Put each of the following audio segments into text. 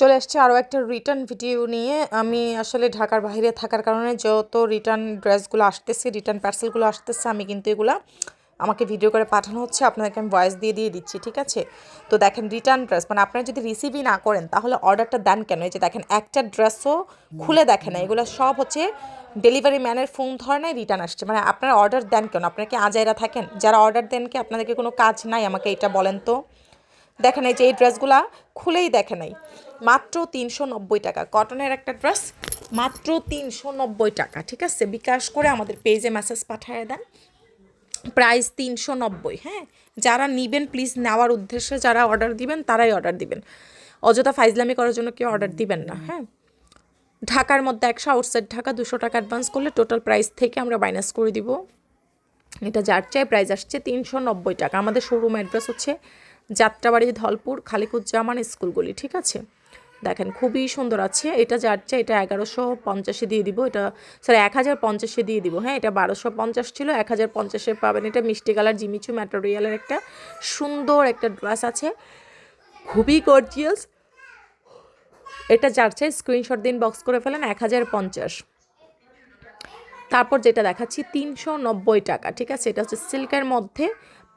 চলে আসছে আরও একটা রিটার্ন ভিডিও নিয়ে। আমি আসলে ঢাকার বাইরে থাকার কারণে যত রিটার্ন ড্রেসগুলো আসতেছে রিটার্ন পার্সেলগুলো আসতেছে, আমি কিন্তু এগুলা আমাকে ভিডিও করে পাঠানো হচ্ছে। আপনাদেরকে আমি ভয়েস দিয়ে দিয়ে দিচ্ছি, ঠিক আছে? তো দেখেন রিটার্ন ড্রেস মানে আপনারা যদি রিসিভই না করেন, তাহলে অর্ডারটা দেন কেন? এই যে দেখেন, একটা ড্রেসও খুলে দেখেন না। এগুলো সব হচ্ছে ডেলিভারি ম্যানের ফোন ধরে নাই রিটার্ন আসছে। মানে আপনারা অর্ডার দেন কেন? আপনারা কি আজাইরা থাকেন? যারা অর্ডার দেন কি আপনাদেরকে কোনো কাজ নাই আমাকে এটা বলেন তো? দেখেন এই যে এই ড্রেসগুলা খুলেই দেখে নাই। মাত্র তিনশো নব্বই টাকা। কটনের একটা ড্রেস, মাত্র তিনশো নব্বই টাকা, ঠিক আছে? বিকাশ করে আমাদের পেজে মেসেজ পাঠিয়ে দেন। প্রাইস তিনশো নব্বই হ্যাঁ? যারা নিবেন প্লিজ নেওয়ার উদ্দেশ্যে যারা অর্ডার দিবেন, তারাই অর্ডার দিবেন। অযথা ফাইজলামি করার জন্য কেউ অর্ডার দিবেন না হ্যাঁ? ঢাকার মধ্যে একশো আউটসাইড ঢাকা দুশো টাকা অ্যাডভান্স করলে টোটাল প্রাইস থেকে আমরা মাইনাস করে দিব। এটা যার চাই প্রাইস আসছে তিনশো নব্বই টাকা। আমাদের শোরুম অ্যাড্রেস হচ্ছে যাত্রাবাড়ি ধলপুর খালিকুজ্জামান স্কুলগুলি, ঠিক আছে? দেখেন, খুবই সুন্দর আছে। এটা যার চাই এটা এগারোশো পঞ্চাশে দিয়ে দিব। এটা সরি এক হাজার পঞ্চাশে দিয়ে দিব। হ্যাঁ এটা বারোশো পঞ্চাশ ছিল, এক হাজার পঞ্চাশে পাবেন এটা মিষ্টি কালার, জিমিচু ম্যাটেরিয়ালের একটা সুন্দর একটা ড্রেস আছে। খুবই গর্জিয়াস এটা যার চাই স্ক্রিনশট দিন বক্স করে ফেলেন, এক হাজার পঞ্চাশ। তারপর যেটা দেখাচ্ছি, তিনশো নব্বই টাকা, ঠিক আছে? এটা হচ্ছে সিল্কের মধ্যে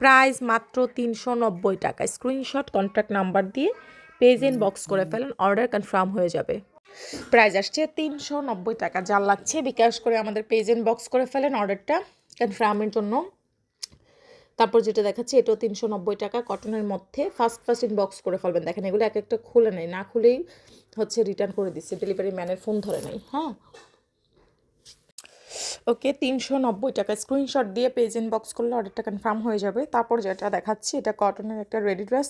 প্রাইস মাত্র তিনশো নব্বই টাকা। স্ক্রিনশট কন্ট্যাক্ট নাম্বার দিয়ে পেজ বক্স করে ফেলেন অর্ডার কনফার্ম হয়ে যাবে। প্রাইস আসছে তিনশো নব্বই টাকা। যার লাগছে, বিকাশ করে আমাদের পেজ বক্স করে ফেলেন অর্ডারটা কনফার্মের জন্য। তারপর যেটা দেখাচ্ছি, এটাও তিনশো নব্বই টাকা। কটনের মধ্যে ফার্স্ট ফার্স্ট ইনবক্স করে ফেলবেন। দেখেন, এগুলো এক একটা খুলে নেই। না খুলেই হচ্ছে রিটার্ন করে দিচ্ছে। ডেলিভারি ম্যানের ফোন ধরে নেই। হ্যাঁ? ওকে তিনশো নব্বই টাকা স্ক্রিনশট দিয়ে পেজ ইনবক্স করলে অর্ডারটা কনফার্ম হয়ে যাবে। তারপর যেটা দেখাচ্ছি, এটা কটনের একটা রেডি ড্রেস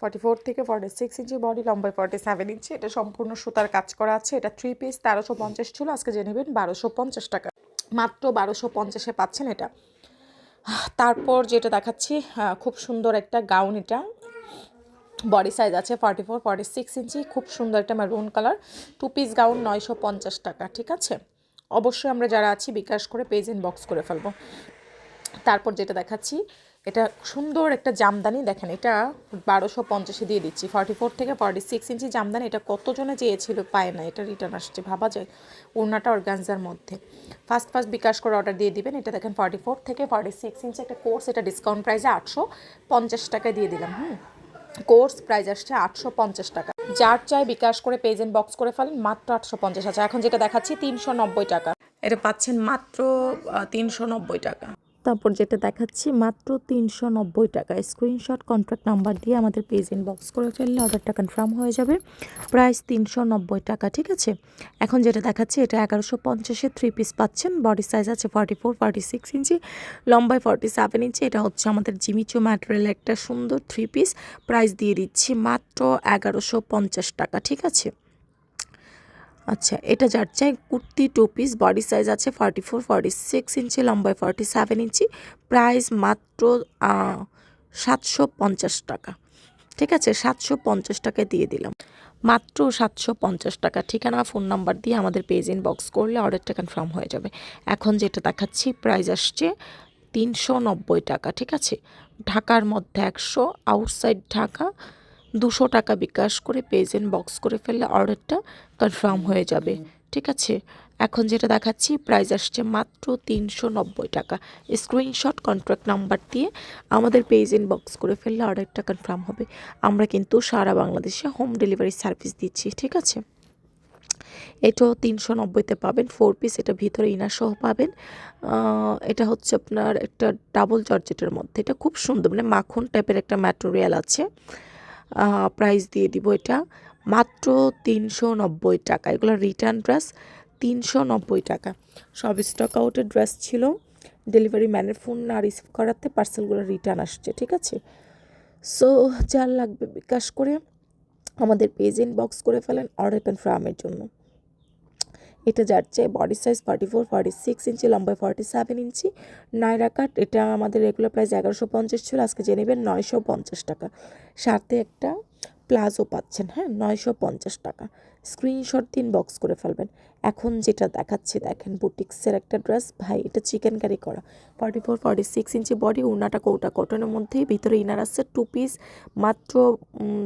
ফর্টি ফোর থেকে ফর্টি সিক্স ইঞ্চি বডি লম্বায় ফর্টি সেভেন ইঞ্চি এটা সম্পূর্ণ সুতার কাজ করা আছে, এটা থ্রি পিস তেরোশো পঞ্চাশ ছিল, আজকে জেনে নেবেন বারোশো পঞ্চাশ টাকা। মাত্র বারোশো পঞ্চাশে পাচ্ছেন এটা। তারপর যেটা দেখাচ্ছি খুব সুন্দর একটা গাউন এটা। বডি সাইজ আছে forty four forty six inch খুব সুন্দর একটা maroon colour two piece gown নয়শো পঞ্চাশ টাকা, ঠিক আছে? অবশ্যই আমরা যারা আছি, বিকাশ করে পেজ বক্স করে ফেলব। তারপর যেটা দেখাচ্ছি, এটা সুন্দর একটা জামদানি। দেখেন, এটা বারোশো পঞ্চাশে দিয়ে দিচ্ছি। ফর্টি ফোর থেকে ফর্টি সিক্স ইঞ্চি জামদানি। এটা কতজনে চেয়েছিল পায় না, এটা রিটার্ন আসছে। ভাবা যায়, ওড়নাটা অর্গানজার মধ্যে। ফার্স্ট ফার্স্ট বিকাশ করে অর্ডার দিয়ে দিবেন। এটা দেখেন ফর্টি ফোর থেকে ফর্টি সিক্স ইঞ্চি একটা কোর্স এটা ডিসকাউন্ট প্রাইসে আটশো পঞ্চাশ টাকায় দিয়ে দিলাম, হুম। কোর্স প্রাইস আসছে আটশো পঞ্চাশ টাকা। যার চাই বিকাশ করে পেজ এন্ড বক্স করে ফেলেন মাত্র আটশো পঞ্চাশ আছে এখন যেটা দেখাচ্ছি, তিনশো নব্বই টাকা। এটা পাচ্ছেন মাত্র তিনশো নব্বই টাকা। তারপর যেটা দেখাচ্ছি, মাত্র তিনশো নব্বই টাকা। স্ক্রিনশট কন্ট্রাক্ট নাম্বার দিয়ে আমাদের পেজ বক্স করে ফেললে অর্ডারটা কনফার্ম হয়ে যাবে। প্রাইস তিনশো নব্বই টাকা, ঠিক আছে? এখন যেটা দেখাচ্ছি, এটা এগারোশো পঞ্চাশে থ্রি পিস পাচ্ছেন। বডি সাইজ আছে forty four forty six inch, লম্বায় ফর্টি সেভেন ইঞ্চি। এটা হচ্ছে আমাদের জিমিচু ম্যাটেরিয়াল একটা সুন্দর থ্রি পিস প্রাইস দিয়ে দিচ্ছি মাত্র এগারোশো পঞ্চাশ টাকা, ঠিক আছে? আচ্ছা এটা যার চাই kurti two piece body size আছে forty four forty six inch লম্বায় ফর্টি সেভেন ইঞ্চি প্রাইস মাত্র সাতশো পঞ্চাশ টাকা। ঠিক আছে? সাতশো পঞ্চাশ টাকায় দিয়ে দিলাম। মাত্র সাতশো পঞ্চাশ টাকা। ঠিকানা ফোন নাম্বার দিয়ে আমাদের পেজ বক্স করলে অর্ডারটা কনফার্ম হয়ে যাবে। এখন যেটা দেখাচ্ছি প্রাইস আসছে তিনশো নব্বই টাকা। ঠিক আছে? ঢাকার মধ্যে একশো আউটসাইড ঢাকা দুশো টাকা বিকাশ করে পেজ বক্স করে ফেললে অর্ডারটা কনফার্ম হয়ে যাবে। ঠিক আছে? এখন যেটা দেখাচ্ছি, প্রাইস আসছে মাত্র তিনশো নব্বই টাকা। স্ক্রিনশট কন্ট্রাক্ট নাম্বার দিয়ে আমাদের পেজ বক্স করে ফেললে অর্ডারটা কনফার্ম হবে। আমরা কিন্তু সারা বাংলাদেশে হোম ডেলিভারি সার্ভিস দিচ্ছি, ঠিক আছে? এটাও তিনশো নব্বইতে পাবেন, ফোর পিস, এটা ভিতরে ইনার সহ পাবেন এটা হচ্ছে আপনার একটা ডাবল জর্জেটের মধ্যে। এটা খুব সুন্দর মানে মাখন টাইপের একটা ম্যাটেরিয়াল আছে। প্রাইস দিয়ে দিব এটা। মাত্র তিনশো নব্বই টাকা। এগুলো রিটার্ন ড্রেস তিনশো নব্বই টাকা। সব স্টক আউটের ড্রেস ছিল। ডেলিভারি ম্যানের ফোন না রিসিভ করাতে পার্সেলগুলো রিটার্ন আসছে, ঠিক আছে? সো যার লাগবে বিকাশ করে আমাদের পেজ বক্স করে ফেলেন অর্ডার কনফার্মের জন্য। এটা যাচ্ছে body size forty four forty six inch লম্বায় ফর্টি সেভেন ইঞ্চি। নাইরা কাট এটা আমাদের রেগুলার প্রাইস এগারোশো পঞ্চাশ ছিল, আজকে জেনে নেবেন নয়শো পঞ্চাশ টাকা। সাথে একটা প্লাজো পাচ্ছেন হ্যাঁ? নয়শো পঞ্চাশ টাকা। স্ক্রিনশট দিন বক্স করে ফেলবেন। এখন যেটা দেখাচ্ছি, দেখেন বুটিক্সের একটা ড্রেস ভাই, এটা চিকেন কারি করা। Forty four forty six inch body উনাটা কৌটা কটনের মধ্যেই ভিতরে ইনার আসছে টু পিস মাত্র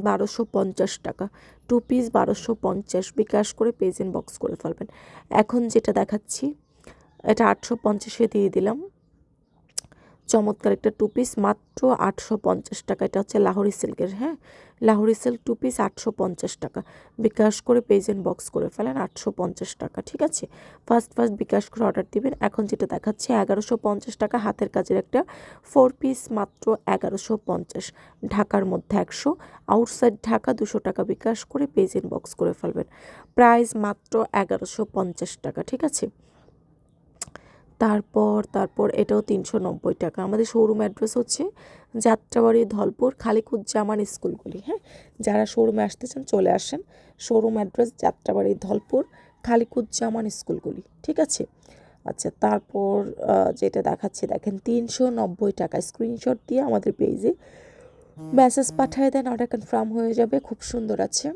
বারোশো পঞ্চাশ টাকা। টু পিস বারোশো পঞ্চাশ। বিকাশ করে পেজেন্ট বক্স করে ফেলবেন। এখন যেটা দেখাচ্ছি, এটা আটশো পঞ্চাশে দিয়ে দিলাম। চমৎকার একটা টু পিস মাত্র আটশো পঞ্চাশ টাকা। এটা হচ্ছে লাহোরি সিল্কের হ্যাঁ? লাহোরি সিল্ক টু পিস আটশো পঞ্চাশ টাকা। বিকাশ করে পেজেন্ট বক্স করে ফেলেন, আটশো পঞ্চাশ টাকা, ঠিক আছে? ফার্স্ট ফার্স্ট বিকাশ করে অর্ডার দিবেন। এখন যেটা দেখাচ্ছে, এগারোশো পঞ্চাশ টাকা হাতের কাজের একটা ফোর পিস মাত্র এগারোশো পঞ্চাশ। ঢাকার মধ্যে একশো আউটসাইড ঢাকা দুশো টাকা বিকাশ করে পেজেন্ট বক্স করে ফেলবেন। প্রাইস মাত্র এগারোশো পঞ্চাশ টাকা, ঠিক আছে? তারপর তারপর এটাও তিনশো নব্বই টাকা। আমাদের শোরুম অ্যাড্রেস হচ্ছে যাত্রাবাড়ি ধলপুর, খালিকুজ্জামান স্কুলগুলি। হ্যাঁ যারা শোরুমে আসতে চান চলে আসেন। শোরুম অ্যাড্রেস যাত্রাবাড়ি ধলপুর, খালিকুজ্জামান স্কুলগুলি। ঠিক আছে? আচ্ছা তারপর যেটা দেখাচ্ছে, দেখেন তিনশো নব্বই টাকা। স্ক্রিনশট দিয়ে আমাদের পেজে মেসেজ পাঠিয়ে দেন অর্ডার কনফার্ম হয়ে যাবে। খুব সুন্দর আছে।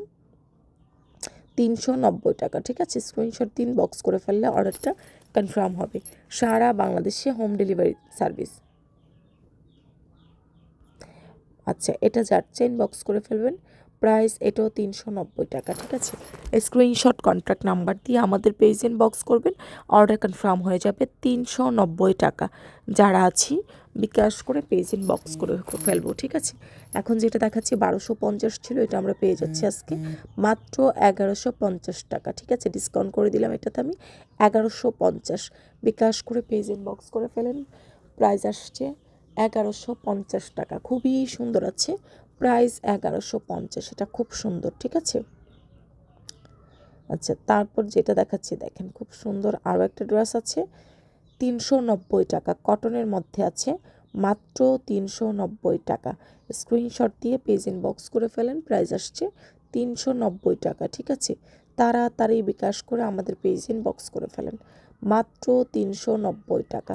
তিনশো নব্বই টাকা, ঠিক আছে? স্ক্রিনশট তিন বক্স করে ফেললে অর্ডারটা কনফার্ম হবে। সারা বাংলাদেশে হোম ডেলিভারি সার্ভিস আচ্ছা এটা যার চেন বক্স করে ফেলবেন প্রাইস এটাও তিনশো নব্বই টাকা, ঠিক আছে? স্ক্রিনশট কন্ট্যাক্ট নাম্বার দিয়ে আমাদের পেজেন্ট বক্স করবেন অর্ডার কনফার্ম হয়ে যাবে তিনশো নব্বই টাকা। যারা আছি বিকাশ করে পেজেন্ট বক্স করে ফেলব, ঠিক আছে? এখন যেটা দেখাচ্ছি বারোশো পঞ্চাশ ছিল, এটা আমরা পেয়ে যাচ্ছি আজকে মাত্র এগারোশো পঞ্চাশ টাকা, ঠিক আছে? ডিসকাউন্ট করে দিলাম এটাতে আমি, এগারোশো পঞ্চাশ। বিকাশ করে পেজেন্ট বক্স করে ফেলেন প্রাইস আসছে এগারোশো পঞ্চাশ টাকা। খুবই সুন্দর আছে প্রাইস এগারোশো পঞ্চাশ। এটা খুব সুন্দর, ঠিক আছে? আচ্ছা তারপর যেটা দেখাচ্ছি, দেখেন খুব সুন্দর আরও একটা ড্রেস আছে, তিনশো নব্বই টাকা। কটনের মধ্যে আছে মাত্র তিনশো নব্বই টাকা। স্ক্রিনশট দিয়ে পেজ বক্স করে ফেলেন, প্রাইস আসছে তিনশো নব্বই টাকা, ঠিক আছে? তারা তাড়াতাড়ি বিকাশ করে আমাদের পেজ বক্স করে ফেলেন, মাত্র তিনশো নব্বই টাকা।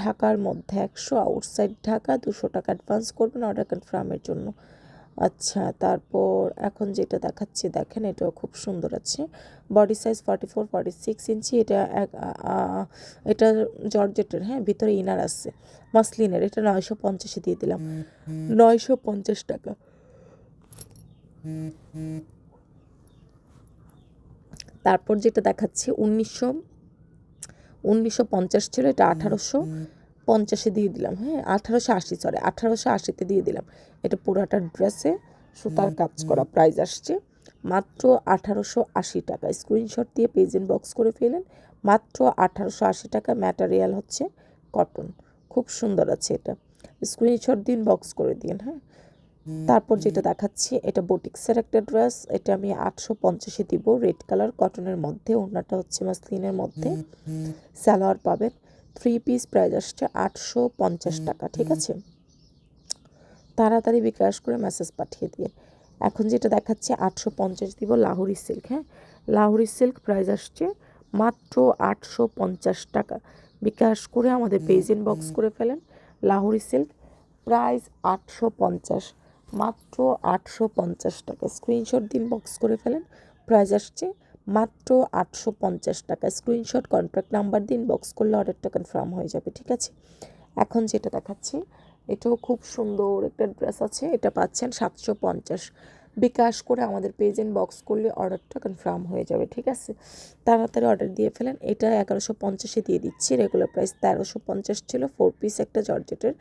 ঢাকার মধ্যে একশো আউটসাইড ঢাকা, দুশো টাকা অ্যাডভান্স করবেন অর্ডার কনফার্মের জন্য। আচ্ছা তারপর এখন যেটা দেখাচ্ছি, দেখেন এটাও খুব সুন্দর আছে। Body size forty four forty six inch, এটা এক এটা জর্জেটের হ্যাঁ ভিতরে ইনার আছে, মাসলিনের, এটা নয়শো পঞ্চাশে দিয়ে দিলাম। নয়শো পঞ্চাশ টাকা। তারপর যেটা দেখাচ্ছি, উনিশশো উনিশশো পঞ্চাশ ছিল, এটা আঠারোশো। পঞ্চাশে দিয়ে দিলাম হ্যাঁ আঠারোশো আশি সরি আঠারোশো আশিতে দিয়ে দিলাম। এটা পুরাটা ড্রেসে সুতার কাজ করা প্রাইস আসছে মাত্র আঠারোশো আশি টাকা। স্ক্রিনশট দিয়ে পেজেন্ট বক্স করে ফেলেন মাত্র আঠারোশো আশি টাকা ম্যাটারিয়াল হচ্ছে কটন খুব সুন্দর আছে এটা। স্ক্রিনশট দিন বক্স করে দিন হ্যাঁ। তারপর যেটা দেখাচ্ছি এটা বোটিক্সের একটা ড্রেস এটা আমি আটশো পঞ্চাশে দিব। রেড কালার কটনের মধ্যে ওনাটা হচ্ছে মাসলিনের মধ্যে। সালোয়ার পাবেন। থ্রি পিস প্রাইস আসছে আটশো পঞ্চাশ টাকা ঠিক আছে? তাড়াতাড়ি বিকাশ করে মেসেজ পাঠিয়ে দিয়ে। এখন যেটা দেখাচ্ছে আটশো পঞ্চাশ দিব লাহুরি সিল্ক হ্যাঁ? লাহুরি সিল্ক প্রাইস আসছে মাত্র আটশো পঞ্চাশ টাকা। বিকাশ করে আমাদের পেজেন বক্স করে ফেলেন। লাহুরি সিল্ক প্রাইস আটশো পঞ্চাশ মাত্র আটশো পঞ্চাশ টাকা। স্ক্রিনশট দিন বক্স করে ফেলেন প্রাইস আসছে মাত্র আটশো পঞ্চাশ টাকা। স্ক্রিনশট কন্ট্রাক্ট নাম্বার দিন বক্স করলে অর্ডারটা কনফার্ম হয়ে যাবে, ঠিক আছে? এখন যেটা দেখাচ্ছি, এটাও খুব সুন্দর একটা ড্রেস আছে, এটা পাচ্ছেন সাতশো পঞ্চাশ। বিকাশ করে আমাদের পেজেন্ট বক্স করলে অর্ডারটা কনফার্ম হয়ে যাবে, ঠিক আছে? তাড়াতাড়ি অর্ডার দিয়ে ফেলেন, এটা এগারোশো পঞ্চাশে দিয়ে দিচ্ছি রেগুলার প্রাইস তেরোশো পঞ্চাশ ছিল ফোর পিস একটা জর্জেটের।